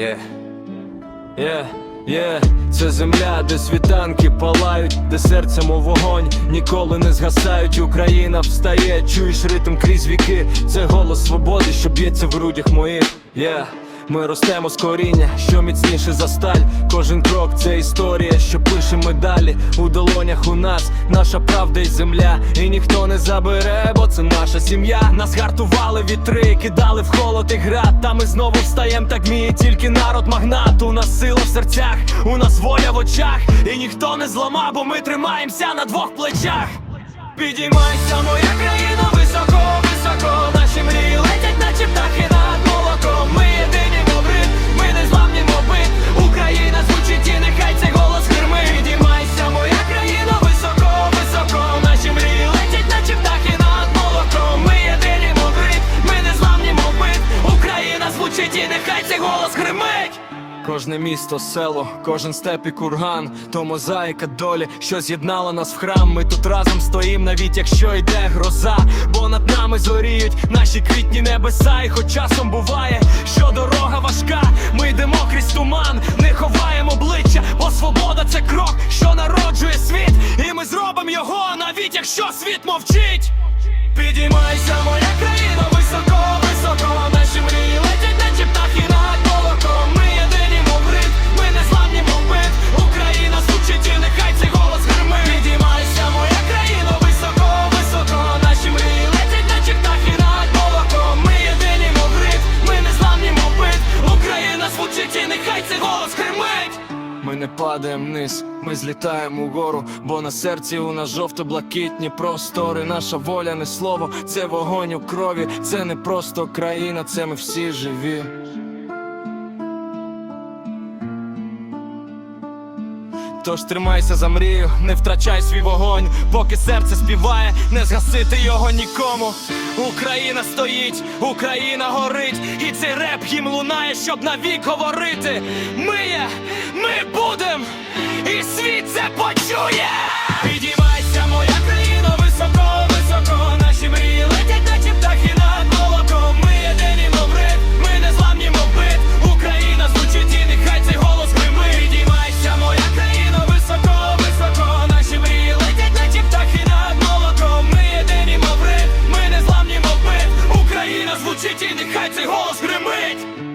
Yeah. Yeah. Yeah. Це земля, де світанки палають, де серцем у вогонь ніколи не згасають. Україна встає, чуєш ритм крізь віки. Це голос свободи, що б'ється в грудях моїх. Yeah. Ми ростемо з коріння, що міцніше за сталь. Кожен крок це історія, що пише ми далі. У долонях у нас наша правда і земля. І ніхто не забере, бо це наша сім'я. Нас гартували вітри, кидали в холод і град. Та ми знову встаєм, так вміє тільки народ магнат. У нас сила в серцях, у нас воля в очах. І ніхто не зламав, бо ми тримаємося на двох плечах. Підіймайся, моя Кожне місто, село, кожен степ і курган, то мозаїка долі, що з'єднала нас в храм. Ми тут разом стоїм, навіть якщо йде гроза, бо над нами зоріють наші квітні небеса. І хоч часом буває, що дорога важка, ми йдемо крізь туман, не ховаємо обличчя, бо свобода це крок, що народжує світ, і ми зробимо його, навіть якщо світ мовчить. Підіймайся, Падаємо вниз, ми злітаємо угору, бо на серці у нас жовто-блакитні простори. Наша воля не слово, це вогонь у крові. Це не просто країна, це ми всі живі. Тож тримайся за мрію, не втрачай свій вогонь, поки серце співає, не згасити його нікому. Україна стоїть, Україна горить, і цей реп їм лунає, щоб навік говорити. Ми є, ми будем, і світ це почує. звучить і нехай цей голос гримить.